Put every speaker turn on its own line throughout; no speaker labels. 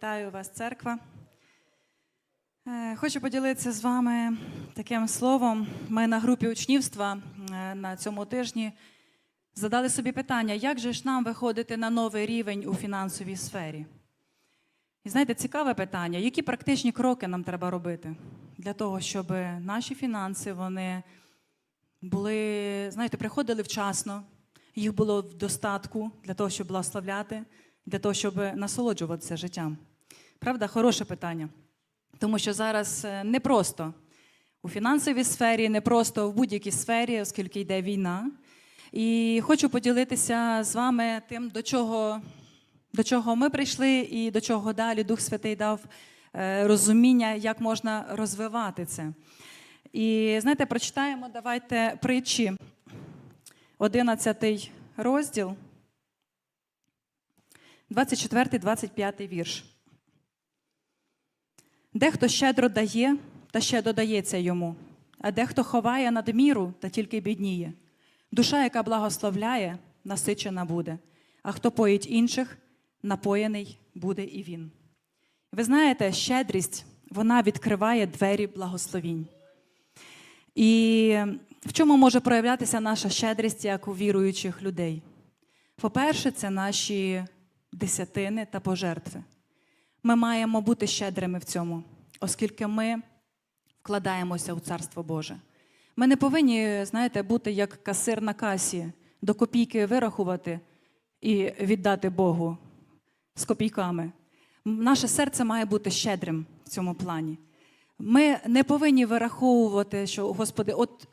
Вітаю вас, церква. Е, Хочу поділитися з вами таким словом. Ми на групі учнівства е, на цьому тижні задали собі питання, як же ж нам виходити на новий рівень у фінансовій сфері? І знаєте, цікаве питання, які практичні кроки нам треба робити для того, щоб наші фінанси вони були, знаєте, приходили вчасно, їх було в достатку для того, щоб благословляти, для того, щоб насолоджуватися життям. Правда, хороше питання. Тому що зараз е, непросто у фінансовій сфері, непросто в будь-якій сфері, оскільки йде війна. І хочу поділитися з вами тим, до чого, до чого ми прийшли, і до чого далі Дух Святий дав е, розуміння, як можна розвивати це. І знаєте, прочитаємо, давайте притчі, 11 розділ, 24-25 вірш. Дехто щедро дає, та ще додається йому, а дехто ховає надміру та тільки бідніє. Душа, яка благословляє, насичена буде, а хто поїть інших, напоєний буде і він. Ви знаєте, щедрість вона відкриває двері благословінь. І в чому може проявлятися наша щедрість як у віруючих людей? По-перше, це наші десятини та пожертви. Ми маємо бути щедрими в цьому, оскільки ми вкладаємося у Царство Боже. Ми не повинні, знаєте, бути як касир на касі, до копійки вирахувати і віддати Богу з копійками. Наше серце має бути щедрим в цьому плані. Ми не повинні вираховувати, що, Господи, от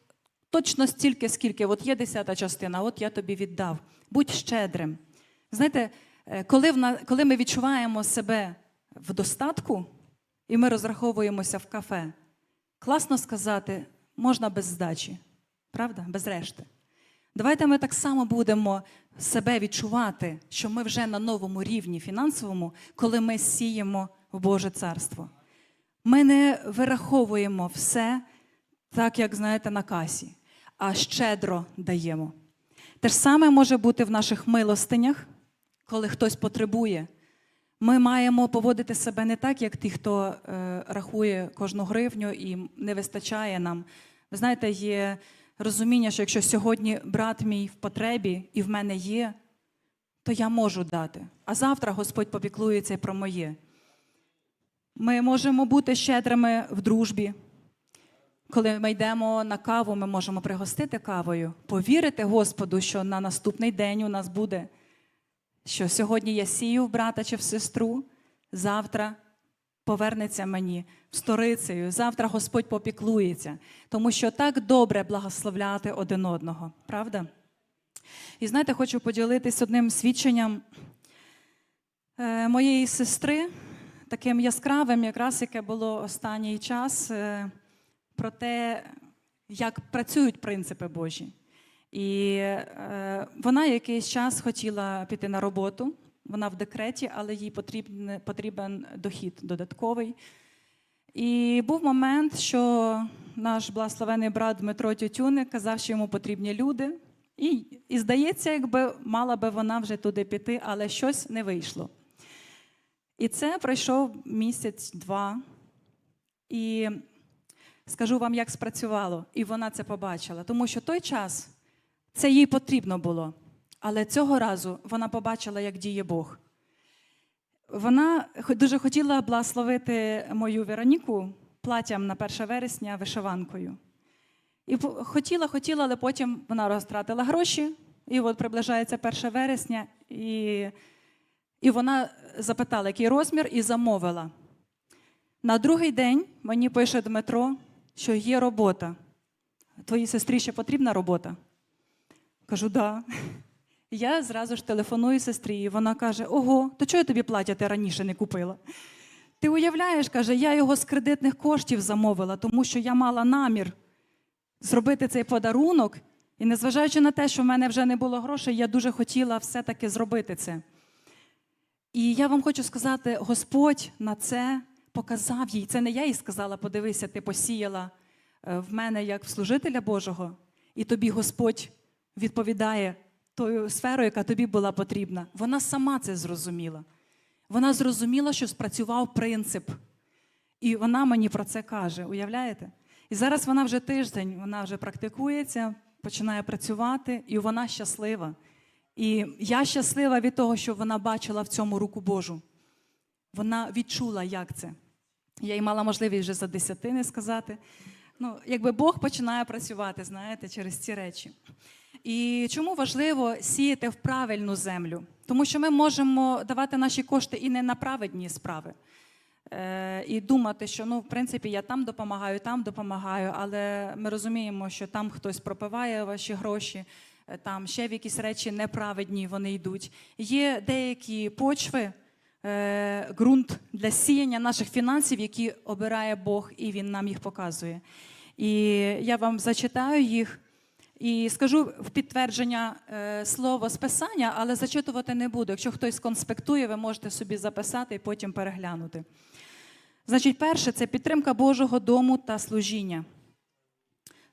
точно стільки, скільки, от є десята частина, от я тобі віддав. Будь щедрим. Знаєте, е, коли, ми відчуваємо себе в достатку, і ми розраховуємося в кафе, класно сказати, можна без здачі, правда? Без решти. Давайте ми так само будемо себе відчувати, що ми вже на новому рівні фінансовому, коли ми сіємо в Боже царство. Ми не вираховуємо все так, як знаєте, на касі, а щедро даємо. Те ж саме може бути в наших милостинях, коли хтось потребує. Ми маємо поводити себе не так, як ті, хто е, рахує кожну гривню і не вистачає нам. Ви знаєте, є розуміння, що якщо сьогодні брат мій в потребі і в мене є, то я можу дати. А завтра Господь попіклується про моє. Ми можемо бути щедрими в дружбі. Коли ми йдемо на каву, ми можемо пригостити кавою, повірити Господу, що на наступний день у нас буде, що сьогодні я сію в брата чи в сестру, завтра повернеться мені сторицею, завтра Господь попіклується, тому що так добре благословляти один одного, правда? І знаєте, хочу поділитись одним свідченням е, моєї сестри, таким яскравим, якраз яке було останній час, е, про те, як працюють принципи Божі. І е, вона якийсь час хотіла піти на роботу. Вона в декреті, але їй потрібен, потрібен дохід додатковий. І був момент, що наш благословений брат Дмитро Тютюник казав, що йому потрібні люди. І, і здається, якби мала би вона вже туди піти, але щось не вийшло. І це пройшов місяць-два. І скажу вам, як спрацювало. І вона це побачила. Тому що той час це їй потрібно було. Але цього разу вона побачила, як діє Бог. Вона дуже хотіла благословити мою Вероніку платтям на 1 вересня вишиванкою. І хотіла, хотіла, але потім вона розтратила гроші. І от приближається 1 вересня, і, і вона запитала, який розмір, і замовила. На другий день мені пише Дмитро, що є робота. Твоїй сестрі ще потрібна робота? Кажу, да. Я зразу ж телефоную сестрі, і вона каже: Ого, то чого я тобі плаття ти раніше не купила? Ти уявляєш, каже, я його з кредитних коштів замовила, тому що я мала намір зробити цей подарунок. І незважаючи на те, що в мене вже не було грошей, я дуже хотіла все-таки зробити це. І я вам хочу сказати, Господь на це показав їй. Це не я їй сказала, подивися, ти посіяла е, в мене як в служителя Божого, і тобі Господь відповідає тою сферою, яка тобі була потрібна. Вона сама це зрозуміла. Вона зрозуміла, що спрацював принцип. І вона мені про це каже, уявляєте? І зараз вона вже тиждень, вона вже практикується, починає працювати, і вона щаслива. І я щаслива від того, що вона бачила в цьому руку Божу. Вона відчула, як це. Я їй мала можливість вже за десятини сказати. Ну, якби Бог починає працювати, знаєте, через ці речі. І чому важливо сіяти в правильну землю? Тому що ми можемо давати наші кошти і не на праведні справи. Е, і думати, що ну, в принципі, я там допомагаю, там допомагаю, але ми розуміємо, що там хтось пропиває ваші гроші, е, там ще в якісь речі неправедні вони йдуть. Є деякі почви, е, ґрунт для сіяння наших фінансів, які обирає Бог, і Він нам їх показує. І я вам зачитаю їх. І скажу в підтвердження е, слово з писання, але зачитувати не буду. Якщо хтось конспектує, ви можете собі записати і потім переглянути. Значить, перше це підтримка Божого дому та служіння.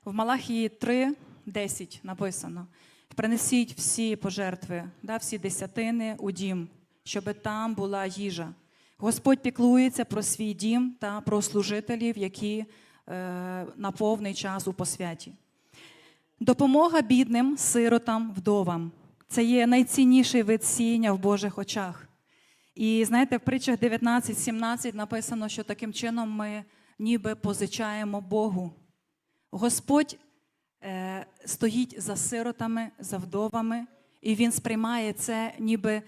В Малахії 3, 10 написано: принесіть всі пожертви, да, всі десятини у дім, щоб там була їжа. Господь піклується про свій дім та про служителів, які е, на повний час у посвяті. Допомога бідним, сиротам, вдовам. Це є найцінніший вид сіяння в Божих очах. І знаєте, в притчах 19-17 написано, що таким чином ми ніби позичаємо Богу. Господь е, стоїть за сиротами, за вдовами, і Він сприймає це, ніби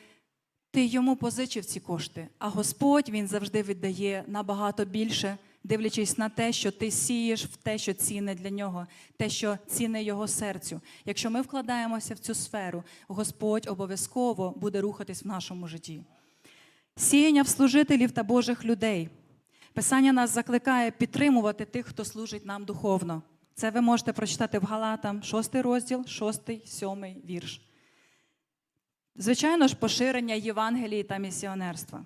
ти йому позичив ці кошти, а Господь він завжди віддає набагато більше, дивлячись на те, що ти сієш в те, що цінне для нього, те, що цінне його серцю. Якщо ми вкладаємося в цю сферу, Господь обов'язково буде рухатись в нашому житті. Сіяння в служителів та Божих людей. Писання нас закликає підтримувати тих, хто служить нам духовно. Це ви можете прочитати в Галатам, 6 розділ, 6, 7 вірш. Звичайно ж, поширення Євангелії та місіонерства.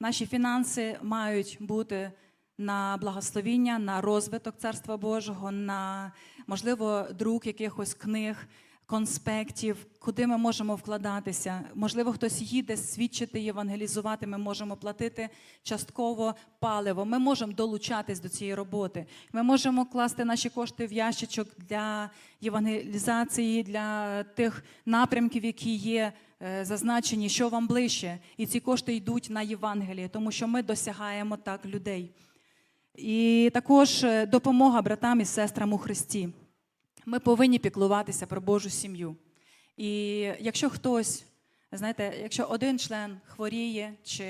Наші фінанси мають бути на благословіння, на розвиток Царства Божого, на, можливо, друк якихось книг, конспектів, куди ми можемо вкладатися. Можливо, хтось їде свідчити, євангелізувати, ми можемо платити частково паливо. Ми можемо долучатись до цієї роботи. Ми можемо класти наші кошти в ящичок для євангелізації, для тих напрямків, які є е, зазначені, що вам ближче. І ці кошти йдуть на Євангеліє, тому що ми досягаємо так людей. І також е, допомога братам і сестрам у Христі. Ми повинні піклуватися про Божу сім'ю. І якщо хтось, знаєте, якщо один член хворіє чи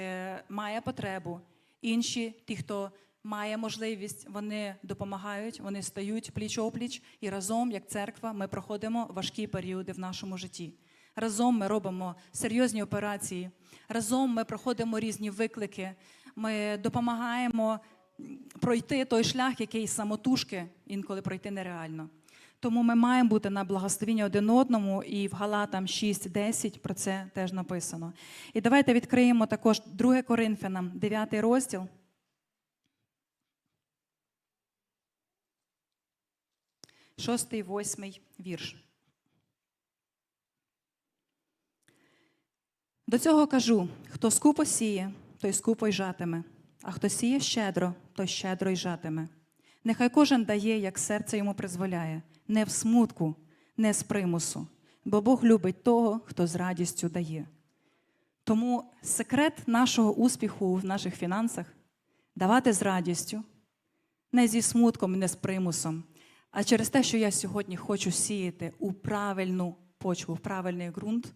має потребу, інші, ті, хто має можливість, вони допомагають, вони стають пліч опліч, і разом, як церква, ми проходимо важкі періоди в нашому житті. Разом ми робимо серйозні операції, разом ми проходимо різні виклики, ми допомагаємо пройти той шлях, який самотужки інколи пройти нереально. Тому ми маємо бути на благословіння один одному, і в Галатам 6.10 про це теж написано. І давайте відкриємо також 2 Коринфянам, 9 розділ. Шостий, восьмий вірш. До цього кажу: хто скупо сіє, той скупо й жатиме, а хто сіє щедро, той щедро й жатиме. Нехай кожен дає, як серце йому призволяє, не в смутку, не з примусу, бо Бог любить того, хто з радістю дає. Тому секрет нашого успіху в наших фінансах давати з радістю, не зі смутком, не з примусом, а через те, що я сьогодні хочу сіяти у правильну почву, в правильний ґрунт,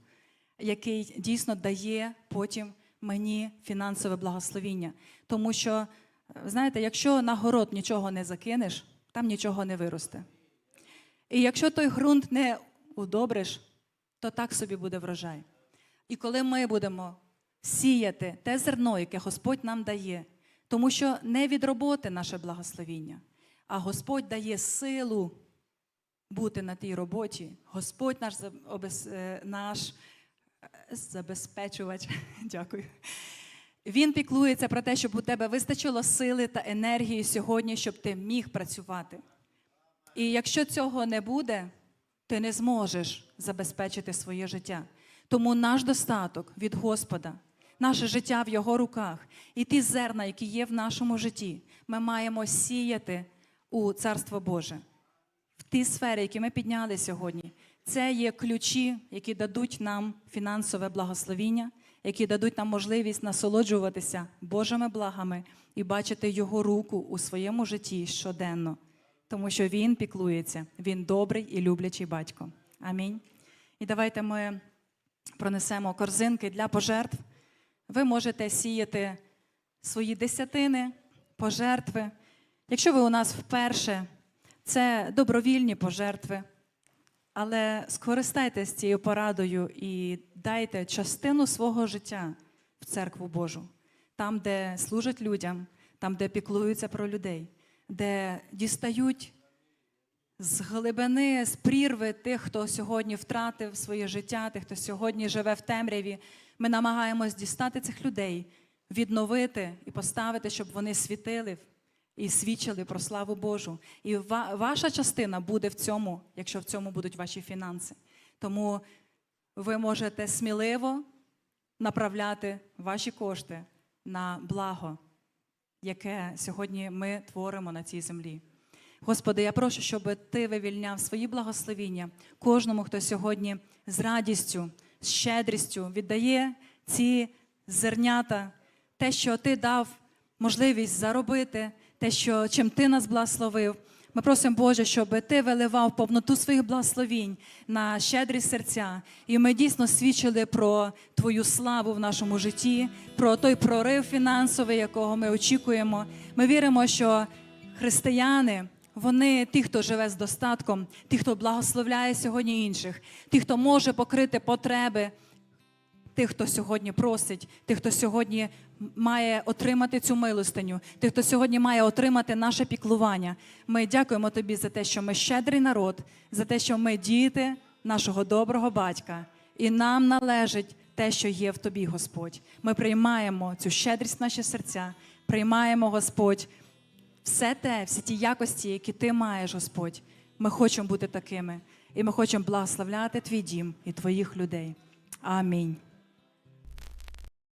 який дійсно дає потім мені фінансове благословіння. Тому що, знаєте, якщо на город нічого не закинеш, там нічого не виросте. І якщо той ґрунт не удобриш, то так собі буде врожай. І коли ми будемо сіяти те зерно, яке Господь нам дає, тому що не від роботи наше благословіння, а Господь дає силу бути на тій роботі. Господь наш, е, наш е, забезпечувач. Дякую. Він піклується про те, щоб у тебе вистачило сили та енергії сьогодні, щоб ти міг працювати. І якщо цього не буде, ти не зможеш забезпечити своє життя. Тому наш достаток від Господа, Наше життя в Його руках. І ті зерна, які є в нашому житті, ми маємо сіяти у Царство Боже. В ті сфери, які ми підняли сьогодні, це є ключі, які дадуть нам фінансове благословіння, які дадуть нам можливість насолоджуватися Божими благами і бачити Його руку у своєму житті щоденно, тому що Він піклується, Він добрий і люблячий батько. Амінь. І давайте ми пронесемо корзинки для пожертв. Ви можете сіяти свої десятини, пожертви. Якщо ви у нас вперше, це добровільні пожертви. Але скористайтесь цією порадою і дайте частину свого життя в церкву Божу, там, де служать людям, там, де піклуються про людей, де дістають з глибини, з прірви тих, хто сьогодні втратив своє життя, тих, хто сьогодні живе в темряві. Ми намагаємось дістати цих людей, відновити і поставити, щоб вони світили і свідчили про славу Божу. І ваша частина буде в цьому, якщо в цьому будуть ваші фінанси. Тому ви можете сміливо направляти ваші кошти на благо, яке сьогодні ми творимо на цій землі. Господи, я прошу, щоб Ти вивільняв свої благословіння кожному, хто сьогодні з радістю, з щедрістю віддає ці зернята, те, що Ти дав можливість заробити, те, що чим Ти нас благословив. Ми просимо, Боже, щоб Ти виливав повноту своїх благословінь на щедрі серця. І ми дійсно свідчили про Твою славу в нашому житті, про той прорив фінансовий, якого ми очікуємо. Ми віримо, що християни. Вони ті, хто живе з достатком, ті, хто благословляє сьогодні інших, ті, хто може покрити потреби тих, хто сьогодні просить, тих, хто сьогодні має отримати цю милостиню, тих, хто сьогодні має отримати наше піклування. Ми дякуємо тобі за те, що ми щедрий народ, за те, що ми діти нашого доброго батька, і нам належить те, що є в тобі, Господь. Ми приймаємо цю щедрість в наші серця, приймаємо, Господь, все те, всі ті якості, які ти маєш, Господь. Ми хочемо бути такими, і ми хочемо благословляти твій дім і твоїх людей. Амінь.